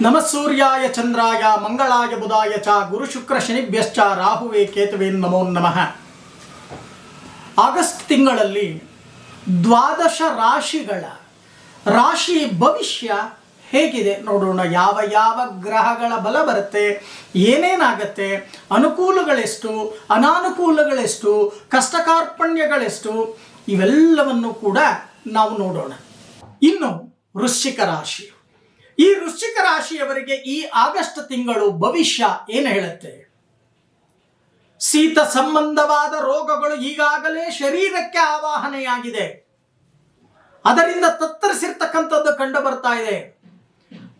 ನಮ ಸೂರ್ಯಾಯ ಚಂದ್ರಾಯ ಮಂಗಳಾಯ ಬುಧಾಯ ಚ ಗುರು ಶುಕ್ರ ಶನಿಭ್ಯಶ್ಚ ರಾಹುವೆ ಕೇತುವೆ ನಮೋ ನಮಃ. ಆಗಸ್ಟ್ ತಿಂಗಳಲ್ಲಿ ದ್ವಾದಶ ರಾಶಿಗಳ ರಾಶಿ ಭವಿಷ್ಯ ಹೇಗಿದೆ ನೋಡೋಣ. ಯಾವ ಯಾವ ಗ್ರಹಗಳ ಬಲ ಬರುತ್ತೆ, ಏನೇನಾಗತ್ತೆ, ಅನುಕೂಲಗಳೆಷ್ಟು, ಅನಾನುಕೂಲಗಳೆಷ್ಟು, ಕಷ್ಟಕಾರ್ಪಣ್ಯಗಳೆಷ್ಟು, ಇವೆಲ್ಲವನ್ನು ಕೂಡ ನಾವು ನೋಡೋಣ. ಇನ್ನು ವೃಶ್ಚಿಕ ರಾಶಿ. ಈ ವೃಶ್ಚಿಕ ರಾಶಿಯವರಿಗೆ ಈ ಆಗಸ್ಟ್ ತಿಂಗಳು ಭವಿಷ್ಯ ಏನು ಹೇಳುತ್ತೆ? ಶೀತ ಸಂಬಂಧವಾದ ರೋಗಗಳು ಈಗಾಗಲೇ ಶರೀರಕ್ಕೆ ಆವಾಹನೆಯಾಗಿದೆ. ಅದರಿಂದ ತತ್ತರಿಸಿರ್ತಕ್ಕಂಥದ್ದು ಕಂಡು ಬರ್ತಾ ಇದೆ.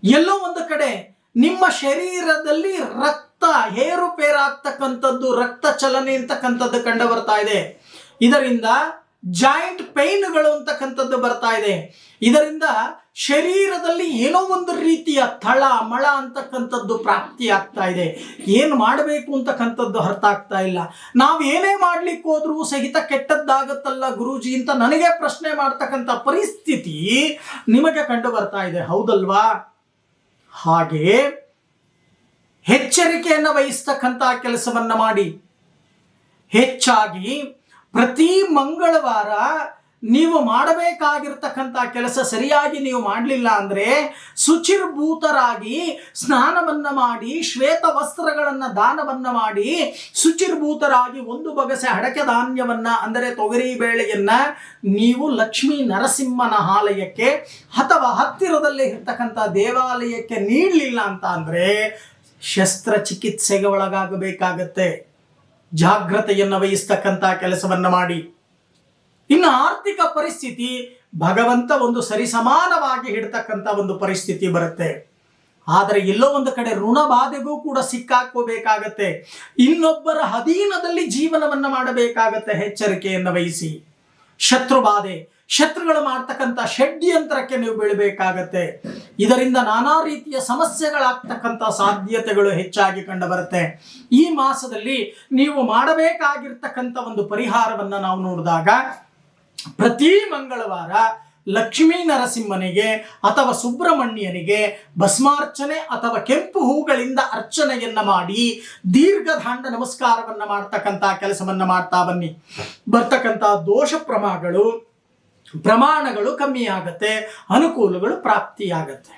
ಎಲ್ಲೋ ಒಂದು ಕಡೆ ನಿಮ್ಮ ಶರೀರದಲ್ಲಿ ರಕ್ತ ಏರುಪೇರಾಗ್ತಕ್ಕಂಥದ್ದು, ರಕ್ತ ಚಲನೆ ಅಂತಕ್ಕಂಥದ್ದು ಕಂಡು ಬರ್ತಾ ಇದೆ. ಇದರಿಂದ ಜಾಯಿಂಟ್ ಪೈನ್ಗಳು ಅಂತಕ್ಕಂಥದ್ದು ಬರ್ತಾ ಇದೆ. ಇದರಿಂದ ಶರೀರದಲ್ಲಿ ಏನೋ ಒಂದು ರೀತಿಯ ತಳ, ಮಳ ಅಂತಕ್ಕಂಥದ್ದು ಪ್ರಾಪ್ತಿ ಆಗ್ತಾ ಇದೆ. ಏನು ಮಾಡಬೇಕು ಅಂತಕ್ಕಂಥದ್ದು ಅರ್ಥ ಆಗ್ತಾ ಇಲ್ಲ. ನಾವು ಏನೇ ಮಾಡ್ಲಿಕ್ಕೆ ಹೋದ್ರೂ ಸಹಿತ ಕೆಟ್ಟದ್ದಾಗತ್ತಲ್ಲ ಗುರೂಜಿ ಅಂತ ನನಗೆ ಪ್ರಶ್ನೆ ಮಾಡ್ತಕ್ಕಂಥ ಪರಿಸ್ಥಿತಿ ನಿಮಗೆ ಕಂಡು ಬರ್ತಾ ಇದೆ. ಹೌದಲ್ವಾ? ಹಾಗೆ ಎಚ್ಚರಿಕೆಯನ್ನು ವಹಿಸ್ತಕ್ಕಂಥ ಕೆಲಸವನ್ನು ಮಾಡಿ. ಹೆಚ್ಚಾಗಿ ಪ್ರತಿ ಮಂಗಳವಾರ ನೀವು ಮಾಡಬೇಕಾಗಿರ್ತಕ್ಕಂಥ ಕೆಲಸ ಸರಿಯಾಗಿ ನೀವು ಮಾಡಲಿಲ್ಲ ಅಂದರೆ ಶುಚಿರ್ಭೂತರಾಗಿ ಸ್ನಾನವನ್ನು ಮಾಡಿ, ಶ್ವೇತ ವಸ್ತ್ರಗಳನ್ನು ದಾನವನ್ನು ಮಾಡಿ, ಶುಚಿರ್ಭೂತರಾಗಿ ಒಂದು ಬಗಸೆ ಅಡಕೆ ಧಾನ್ಯವನ್ನು ಅಂದರೆ ತೊಗರಿ ಬೇಳೆಯನ್ನು ನೀವು ಲಕ್ಷ್ಮೀ ನರಸಿಂಹನ ಆಲಯಕ್ಕೆ ಅಥವಾ ಹತ್ತಿರದಲ್ಲಿ ಇರ್ತಕ್ಕಂಥ ದೇವಾಲಯಕ್ಕೆ ನೀಡಲಿಲ್ಲ ಅಂತ ಅಂದರೆ ಶಸ್ತ್ರಚಿಕಿತ್ಸೆಗೆ ಒಳಗಾಗಬೇಕಾಗತ್ತೆ. ಜಾಗ್ರತೆಯನ್ನು ವಹಿಸ್ತಕ್ಕಂಥ ಕೆಲಸವನ್ನ ಮಾಡಿ. ಇನ್ನು ಆರ್ಥಿಕ ಪರಿಸ್ಥಿತಿ ಭಗವಂತ ಒಂದು ಸರಿಸಮಾನವಾಗಿ ಹಿಡ್ತಕ್ಕಂಥ ಒಂದು ಪರಿಸ್ಥಿತಿ ಬರುತ್ತೆ. ಆದರೆ ಎಲ್ಲೋ ಒಂದು ಕಡೆ ಋಣ ಬಾಧೆಗೂ ಕೂಡ ಸಿಕ್ಕಾಕೋಬೇಕಾಗತ್ತೆ ಇನ್ನೊಬ್ಬರ ಅಧೀನದಲ್ಲಿ ಜೀವನವನ್ನು ಮಾಡಬೇಕಾಗತ್ತೆ ಎಚ್ಚರಿಕೆಯನ್ನು ವಹಿಸಿ. ಶತ್ರು ಬಾಧೆ, ಶತ್ರುಗಳು ಮಾಡ್ತಕ್ಕಂಥ ಷಡ್ಯಂತ್ರಕ್ಕೆ ನೀವು ಬೀಳಬೇಕಾಗತ್ತೆ. ಇದರಿಂದ ನಾನಾ ರೀತಿಯ ಸಮಸ್ಯೆಗಳಾಗ್ತಕ್ಕಂಥ ಸಾಧ್ಯತೆಗಳು ಹೆಚ್ಚಾಗಿ ಕಂಡುಬರುತ್ತೆ ಈ ಮಾಸದಲ್ಲಿ ನೀವು ಮಾಡಬೇಕಾಗಿರ್ತಕ್ಕಂಥ ಒಂದು ಪರಿಹಾರವನ್ನು ನಾವು ನೋಡಿದಾಗ ಪ್ರತಿ ಮಂಗಳವಾರ ಲಕ್ಷ್ಮೀ ನರಸಿಂಹನಿಗೆ ಅಥವಾ ಸುಬ್ರಹ್ಮಣ್ಯನಿಗೆ ಭಸ್ಮಾರ್ಚನೆ ಅಥವಾ ಕೆಂಪು ಹೂಗಳಿಂದ ಅರ್ಚನೆಯನ್ನ ಮಾಡಿ ದೀರ್ಘದಾಂಡ ನಮಸ್ಕಾರವನ್ನ ಮಾಡ್ತಕ್ಕಂಥ ಕೆಲಸವನ್ನ ಮಾಡ್ತಾ ಬನ್ನಿ. ಬರ್ತಕ್ಕಂಥ ದೋಷ ಪ್ರಮಾಣಗಳು ಪ್ರಮಾಣಗಳು ಕಮ್ಮಿ ಅನುಕೂಲಗಳು ಪ್ರಾಪ್ತಿಯಾಗತ್ತೆ.